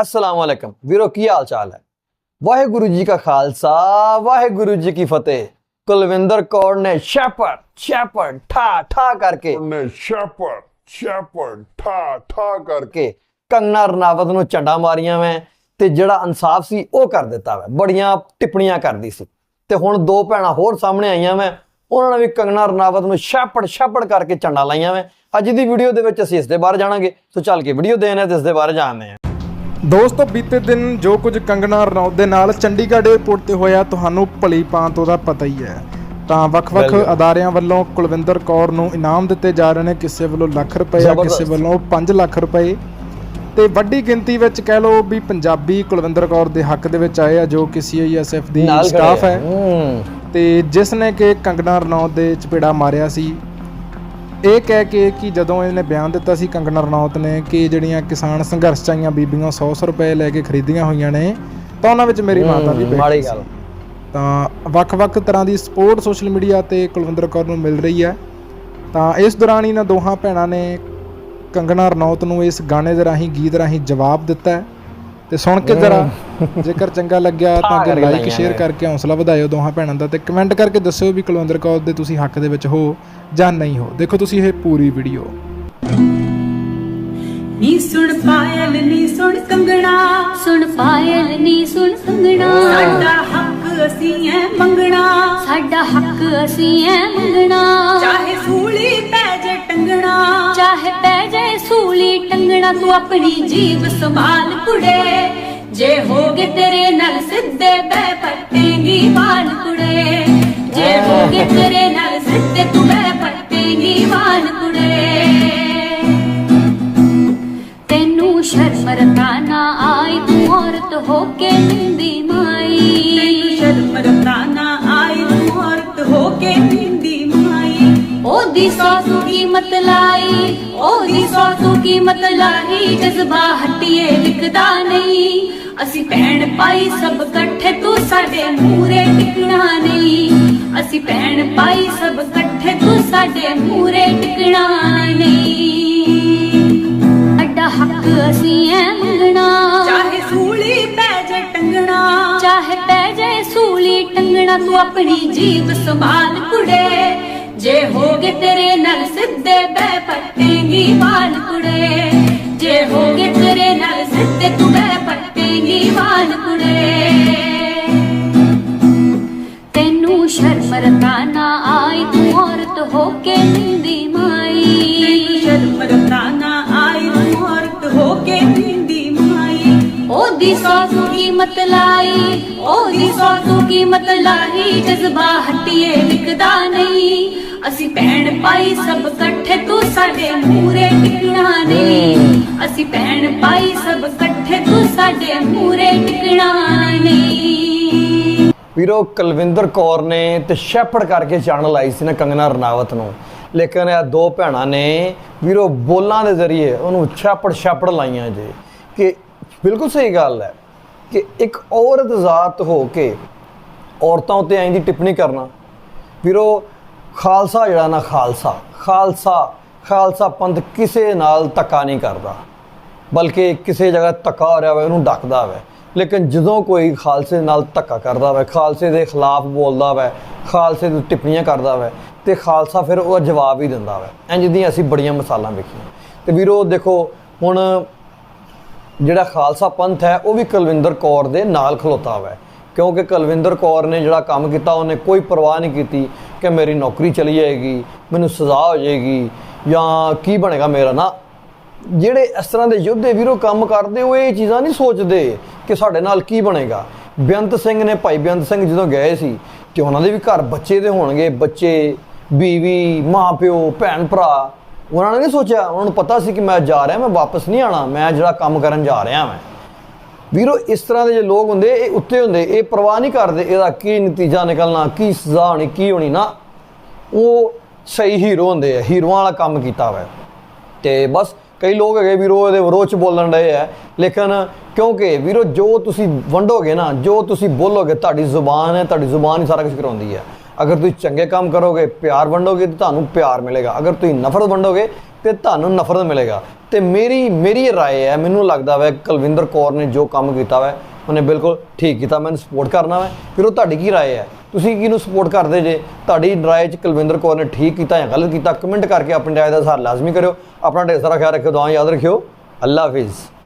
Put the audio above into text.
ਅਸਲਾਮ ਵਾਲੇਕਮ ਵੀਰੋ ਕੀ ਹਾਲ ਚਾਲ ਹੈ? ਵਾਹਿਗੁਰੂ ਜੀ ਕਾ ਖਾਲਸਾ ਵਾਹਿਗੁਰੂ ਜੀ ਕੀ ਫਤਿਹ। ਕੁਲਵਿੰਦਰ ਕੌਰ ਨੇ ਸ਼ੈਪਰ ਸ਼ੈਪਰ ਠਾ ਠਾ ਕਰਕੇ ਨੇ ਸ਼ੈਪਰ ਸ਼ੈਪਰ ਠਾ ਠਾ ਕਰਕੇ ਕੰਗਨਾ ਰਣਾਵਤ ਨੂੰ ਝੰਡਾ ਮਾਰੀਆਂ ਮੈਂ ਤੇ ਜਿਹੜਾ ਇਨਸਾਫ ਸੀ ਉਹ ਕਰ ਦਿੱਤਾ ਵੈ। ਬੜੀਆਂ ਟਿੱਪਣੀਆਂ ਕਰਦੀ ਸੀ। ਤੇ ਹੁਣ ਦੋ ਭੈਣਾਂ ਹੋਰ ਸਾਹਮਣੇ ਆਈਆਂ ਮੈਂ ਉਹਨਾਂ ਨੇ ਵੀ ਕੰਗਨਾ ਰਣਾਵਤ ਨੂੰ ਛਾਪੜ ਛਾਪੜ ਕਰਕੇ ਝੰਡਾ ਲਾਈਆਂ ਮੈਂ ਅੱਜ ਦੀ ਵੀਡੀਓ ਦੇ ਵਿੱਚ ਅਸੀਂ ਇਸ ਦੇ ਬਾਰੇ ਜਾਣਾਂਗੇ। ਸੋ ਚੱਲ ਕੇ ਵੀਡੀਓ ਦੇਣੇ ਤੇ ਇਸ ਦੇ ਬਾਰੇ ਜਾਣਦੇ ਹਾਂ। ਦੋਸਤੋ ਬੀਤੇ ਦਿਨ ਜੋ ਕੁਝ ਕੰਗਨਾ ਰਣੌਤ ਦੇ ਨਾਲ ਚੰਡੀਗੜ੍ਹ 에ਅਰਪੋਰਟ ਤੇ ਹੋਇਆ ਤੁਹਾਨੂੰ ਭਲੀ ਭਾਂਤ ਉਹਦਾ ਪਤਾ ਹੀ ਹੈ ਤਾਂ ਵੱਖ-ਵੱਖ। ਅਦਾਰਿਆਂ ਵੱਲੋਂ ਕੁਲਵਿੰਦਰ ਕੌਰ ਨੂੰ ਇਨਾਮ ਦਿੱਤੇ ਜਾ ਰਹੇ ਨੇ ਕਿਸੇ ਵੱਲੋਂ ਲੱਖ ਰੁਪਏ ਆ ਕਿਸੇ। ਵੱਲੋਂ 5 ਲੱਖ ਰੁਪਏ ਤੇ ਵੱਡੀ ਗਿਣਤੀ ਵਿੱਚ ਕਹਿ ਲਓ ਵੀ ਪੰਜਾਬੀ ਕੁਲਵਿੰਦਰ ਕੌਰ ਦੇ ਹੱਕ ਦੇ ਵਿੱਚ ਆਏ ਆ ਜੋ ਕਿ ਸੀਆਈਐਸਐਫ ਦੀ ਸਟਾਫ। ਹੈ ਹੂੰ ਤੇ ਜਿਸ ਨੇ ਕਿ ਕੰਗਨਾ ਰਣੌਤ ਦੇ ਚਪੇੜਾ ਮਾਰਿਆ ਸੀ ਇਹ ਕਹਿ ਕੇ ਕਿ ਜਦੋਂ ਇਹਨੇ ਬਿਆਨ ਦਿੱਤਾ ਸੀ ਕੰਗਨਾ ਰਣੌਤ ਨੇ ਕਿ ਜਿਹੜੀਆਂ ਕਿਸਾਨ ਸੰਘਰਸ਼ ਚ ਆਈਆਂ ਬੀਬੀਆਂ 100 ਰੁਪਏ ਲੈ ਕੇ ਖਰੀਦੀਆਂ ਹੋਈਆਂ ਨੇ ਤਾਂ ਉਹਨਾਂ ਵਿੱਚ ਮੇਰੀ ਮਾਤਾ ਵੀ ਮਾੜੀ। ਗੱਲ। ਤਾਂ ਵੱਖ-ਵੱਖ ਤਰ੍ਹਾਂ ਦੀ ਸਪੋਰਟ ਸੋਸ਼ਲ ਮੀਡੀਆ ਤੇ ਕੁਲਵਿੰਦਰ ਕੌਰ ਨੂੰ ਮਿਲ ਰਹੀ ਹੈ। ਤਾਂ ਇਸ ਦੌਰਾਨ ਇਹਨਾਂ ਦੋਹਾਂ ਭੈਣਾਂ ਨੇ ਕੰਗਨਾ ਰਣੌਤ ਨੂੰ ਇਸ ਗਾਣੇ ਦੇ ਰਾਹੀਂ ਗੀਤ ਰਾਹੀਂ ਜਵਾਬ ਦਿੱਤਾ ਹੈ। ਤੇ ਸੁਣ ਕੇ ਜਰਾ ਜੇਕਰ ਚੰਗਾ ਲੱਗਿਆ ਤਾਂ ਕਿ ਲਾਈਕ ਸ਼ੇਅਰ। ਕਰਕੇ ਹੌਸਲਾ ਵਧਾਇਓ ਦੋਹਾਂ ਭੈਣਾਂ ਦਾ ਤੇ ਕਮੈਂਟ ਕਰਕੇ ਦੱਸਿਓ ਵੀ ਕੁਲਵਿੰਦਰ ਕੌਰ ਦੇ ਤੁਸੀਂ ਹੱਕ ਦੇ ਵਿੱਚ ਹੋ ਜਾਂ ਨਹੀਂ ਹੋ। ਦੇਖੋ ਤੁਸੀਂ ਇਹ ਪੂਰੀ ਵੀਡੀਓ ਨੀ ਸੁਣ ਪਾਇਲ ਨੀ ਸੁਣ ਕੰਗਣਾ। ਸੁਣ ਪਾਇਲ ਨੀ ਸੁਣ ਕੰਗਣਾ। ਸਾਡਾ ਹੱਕ ਅਸੀਂ ਐ ਮੰਗਣਾ। ਸਾਡਾ ਹੱਕ ਅਸੀਂ ਐ ਮੰਗਣਾ। ਟੰਗਣਾ ਤੂੰ ਆਪਣੀ ਜੀਬ ਸੰਭਾਲ ਕੁੜੇ। ਜੇ ਹੋਗੇ ਤੇਰੇ ਨਾਲ ਸਿੱਧੇ ਬੈ ਪੱਟੇਗੀ ਵਾਲ ਕੁੜੇ। ਜੇ ਹੋਗੇ ਤੇਰੇ ਨਾਲ ਸਿੱਧੇ ਤੂੰ ਬੈ ਪੱਟੇਗੀ ਵਾਲ ਕੁੜੇ। ਤੈਨੂੰ ਸ਼ਰਮ ਰਤਾ ਨਾ ਆਈ ਤੂੰ ਔਰਤ ਹੋ ਕੇ ਨਿੰਦੀ ਮਾਈ। ਤੈਨੂੰ ਸ਼ਰਮ ਰਤਾ ਨਾ ਆਈ ਤੂੰ ਔਰਤ ਹੋ ਕੇ ਪਿੰਦੀ ਮਾਈ। ਉਹਦੀ ਸੌ ਤੂੰ ਕੀਮਤ ਲਾਈ। ਉਹਦੀ ਸੌ ਤੂੰ ਕੀਮਤ ਲਾਈ ਜਜ਼ਬਾ ਹੱਟੀਏ ਲਿਖਦਾ ਨਹੀਂ। ਅਸੀਂ ਭੈਣ ਭਾਈ ਸਭ ਇਕੱਠੇ ਤੂੰ ਸਾਡੇ ਮੂਰੇ ਟਿਕਣਾ ਨਹੀਂ। ਅਸੀਂ ਭੈਣ ਭਾਈ ਸਭ ਇਕੱਠੇ ਤੂੰ ਸਾਡੇ ਮੂਰੇ ਟਿਕਣਾ ਨਹੀਂ। ਅੱਡਾ ਹੱਕ ਅਸੀਂ ਐ ਮੰਗਣਾ ਚਾਹੇ ਸੂਲੀ ਪੈ ਜੇ ਟੰਗਣਾ। ਚਾਹੇ ਪੈ ਜਾਏ ਸੂਲੀ ਟੰਗਣਾ ਤੂੰ ਆਪਣੀ ਜੀਬ ਸੰਭਾਲ ਪੱਟੇਗੀ ਵਾਲ ਕੁੜੇ ਜੇ ਹੋਗੇ ਤੇਰੇ ਨਾਲ ਸਿੱਧੇ ਤੂੰ ਬੈ ਪੱਟੇਗੀ ਵਾਲ ਕੁੜੇ। ਤੈਨੂੰ ਸ਼ਰਮ ਰਤਾ ਨਾ ਆਈ ਤੂੰ ਔਰਤ ਹੋ ਕੇ ਨਿੰਦੀ ਮਾਈ। ਸ਼ਰਮ ਰਤਾ ਨਾ ਆਈ ਤੂੰ ਔਰਤ ਹੋ ਕੇ ਮਾਈ। ਉਹਦੀ ਸੌ ਤੂੰ ਕੀਮਤ ਲਾਈ ਉਹਦੀ ਸੌ ਤੂੰ ਕੀਮਤ ਲਾਈ ਜਜ਼ਬਾ ਹੱਟੀਏ ਅਸੀਂ ਭੈਣ ਭਾਈ ਸਭ ਇਕੱਠੇ ਤੂੰ ਸਾਡੇ ਮੂਰੇ ਟਿਕਣਾ ਨਹੀਂ। ਅਸੀਂ ਭੈਣ ਭਾਈ ਸਭ ਇਕੱਠੇ ਤੂੰ ਸਾਡੇ ਮੂਰੇ ਟਿਕਣਾ ਨਹੀਂ। ਵੀਰੋ ਕੁਲਵਿੰਦਰ ਕੌਰ ਨੇ ਤੇ ਸ਼ੈਪੜ ਕਰਕੇ ਚੜਨ ਲਾਈ ਸੀ ਨਾ ਕੰਗਨਾ ਰਣਾਵਤ ਨੂੰ। ਲੇਕਿਨ ਇਹ ਦੋ ਭੈਣਾਂ ਨੇ ਵੀਰੋ ਬੋਲਾਂ ਦੇ ਜ਼ਰੀਏ ਉਹਨੂੰ ਛਾਪੜ ਛਾਪੜ ਲਾਈਆਂ ਜੇ। ਕਿ ਬਿਲਕੁਲ ਸਹੀ ਗੱਲ ਹੈ ਕਿ ਇੱਕ ਔਰਤ ਜ਼ਾਤ ਹੋ ਕੇ ਔਰਤਾਂ ਉੱਤੇ ਐਂ ਦੀ ਟਿੱਪਣੀ ਕਰਨਾ। ਵੀਰੋ ਖਾਲਸਾ ਜਿਹੜਾ ਨਾ ਖਾਲਸਾ ਖਾਲਸਾ ਖਾਲਸਾ ਪੰਥ ਕਿਸੇ ਨਾਲ ਧੱਕਾ ਨਹੀਂ ਕਰਦਾ। ਬਲਕਿ ਕਿਸੇ ਜਗ੍ਹਾ ਧੱਕਾ ਹੋ ਰਿਹਾ ਹੋਵੇ, ਉਹਨੂੰ ਡੱਕਦਾ ਹੋਵੇ। ਲੇਕਿਨ ਜਦੋਂ ਕੋਈ ਖਾਲਸੇ ਨਾਲ ਧੱਕਾ ਕਰਦਾ ਹੋਵੇ, ਖਾਲਸੇ ਦੇ ਖਿਲਾਫ ਬੋਲਦਾ ਹੋਵੇ, ਖਾਲਸੇ ਦੀ ਟਿੱਪਣੀਆਂ ਕਰਦਾ ਹੋਵੇ, ਤੇ ਖਾਲਸਾ ਫਿਰ ਉਹਦਾ ਜਵਾਬ ਹੀ ਦਿੰਦਾ ਹੋਵੇ। ਇੰਜ ਦੀਆਂ ਅਸੀਂ ਬੜੀਆਂ ਮਿਸਾਲਾਂ ਵੇਖੀਆਂ। ਤੇ ਵੀਰੋ, ਦੇਖੋ, ਹੁਣ ਜਿਹੜਾ ਖਾਲਸਾ ਪੰਥ ਹੈ, ਉਹ ਵੀ ਕੁਲਵਿੰਦਰ ਕੌਰ ਦੇ ਨਾਲ ਖਲੋਤਾ ਹੋਇਆ ਕਿਉਂਕਿ ਕੁਲਵਿੰਦਰ ਕੌਰ ਨੇ ਜਿਹੜਾ ਕੰਮ ਕੀਤਾ, ਉਹਨੇ ਕੋਈ ਪਰਵਾਹ ਨਹੀਂ ਕੀਤੀ। ਕਿ ਮੇਰੀ ਨੌਕਰੀ ਚਲੀ ਜਾਏਗੀ, ਮੈਨੂੰ ਸਜ਼ਾ ਹੋ ਜਾਏਗੀ ਜਾਂ ਕੀ ਬਣੇਗਾ ਮੇਰਾ? ਨਾ, ਜਿਹੜੇ ਇਸ ਤਰ੍ਹਾਂ ਦੇ ਯੋਧੇ ਵੀਰੋ ਕੰਮ ਕਰਦੇ, ਉਹ ਇਹ ਚੀਜ਼ਾਂ ਨਹੀਂ ਸੋਚਦੇ ਕਿ ਸਾਡੇ ਨਾਲ ਕੀ ਬਣੇਗਾ। ਬੇਅੰਤ ਸਿੰਘ ਨੇ, ਭਾਈ ਬੇਅੰਤ ਸਿੰਘ ਜਦੋਂ ਗਏ ਸੀ ਤੇ ਉਹਨਾਂ ਦੇ ਵੀ ਘਰ ਬੱਚੇ ਦੇ ਹੋਣਗੇ, ਬੱਚੇ, ਬੀਵੀ ਮਾਂ ਪਿਓ ਭੈਣ ਭਰਾ ਉਹਨਾਂ ਨੇ ਨਹੀਂ ਸੋਚਿਆ। ਉਹਨਾਂ ਨੂੰ ਪਤਾ ਸੀ ਕਿ ਮੈਂ ਜਾ ਰਿਹਾ, ਮੈਂ ਵਾਪਸ ਨਹੀਂ ਆਣਾ ਮੈਂ ਜਿਹੜਾ ਕੰਮ ਕਰਨ ਜਾ ਰਿਹਾ ਮੈਂ ਵੀਰੋ, ਇਸ ਤਰ੍ਹਾਂ ਦੇ ਜੇ ਲੋਕ ਹੁੰਦੇ, ਇਹ ਉੱਤੇ ਹੁੰਦੇ, ਇਹ ਪਰਵਾਹ ਨਹੀਂ ਕਰਦੇ ਇਹਦਾ ਕੀ ਨਤੀਜਾ ਨਿਕਲਣਾ, ਕੀ ਸਜ਼ਾ ਹੋਣੀ, ਕੀ ਹੋਣੀ ਨਾ। ਉਹ ਸਹੀ ਹੀਰੋ ਹੁੰਦੇ ਆ, ਹੀਰੋਆਂ ਵਾਲਾ ਕੰਮ ਕੀਤਾ ਹੋਇਆ। ਤੇ ਬਸ ਕਈ ਲੋਕ ਹੈਗੇ ਵੀਰੋ, ਇਹਦੇ ਵਿਰੋਧ ਚ ਬੋਲਣ ਰਹੇ ਆ। ਲੇਕਿਨ ਕਿਉਂਕਿ ਵੀਰੋ, ਜੋ ਤੁਸੀਂ ਵੰਡੋਗੇ ਨਾ, ਜੋ ਤੁਸੀਂ ਬੋਲੋਗੇ, ਤੁਹਾਡੀ ਜ਼ੁਬਾਨ ਹੈ, ਤੁਹਾਡੀ ਜ਼ੁਬਾਨ ਹੀ ਸਾਰਾ ਕੁਝ ਕਰਾਉਂਦੀ ਹੈ ਅਗਰ ਤੁਸੀਂ ਚੰਗੇ ਕੰਮ ਕਰੋਗੇ ਪਿਆਰ ਵੰਡੋਗੇ ਤੇ ਤੁਹਾਨੂੰ ਪਿਆਰ ਮਿਲੇਗਾ ਅਗਰ ਤੁਸੀਂ ਨਫ਼ਰਤ ਵੰਡੋਗੇ ਤੇ ਤੁਹਾਨੂੰ ਨਫ਼ਰਤ ਮਿਲੇਗਾ ਤੇ ਮੇਰੀ ਮੇਰੀ رائے ਹੈ ਮੈਨੂੰ ਲੱਗਦਾ ਵੈ ਕੁਲਵਿੰਦਰ ਕੌਰ ਨੇ ਜੋ ਕੰਮ ਕੀਤਾ ਵੈ ਉਹਨੇ ਬਿਲਕੁਲ ਠੀਕ ਕੀਤਾ ਮੈਨੂੰ ਸਪੋਰਟ ਕਰਨਾ ਵੈ ਫਿਰ ਉਹ ਤੁਹਾਡੀ ਕੀ رائے ਹੈ ਤੁਸੀਂ ਕਿਹਨੂੰ ਸਪੋਰਟ ਕਰਦੇ ਜੇ ਤੁਹਾਡੀ رائے ਚ ਕੁਲਵਿੰਦਰ ਕੌਰ ਨੇ ਠੀਕ ਕੀਤਾ ਜਾਂ ਗਲਤ ਕੀਤਾ ਕਮੈਂਟ ਕਰਕੇ ਆਪਣੀ رائے ਦਾ ਸਾਰ ਲਾਜ਼ਮੀ ਕਰਿਓ ਆਪਣਾ ਢੇਰ ਸਾਰਾ ਖਿਆਲ ਰੱਖਿਓ ਦੁਆ ਯਾਦ ਰੱਖਿਓ ਅੱਲਾ ਹਾਫਿਜ਼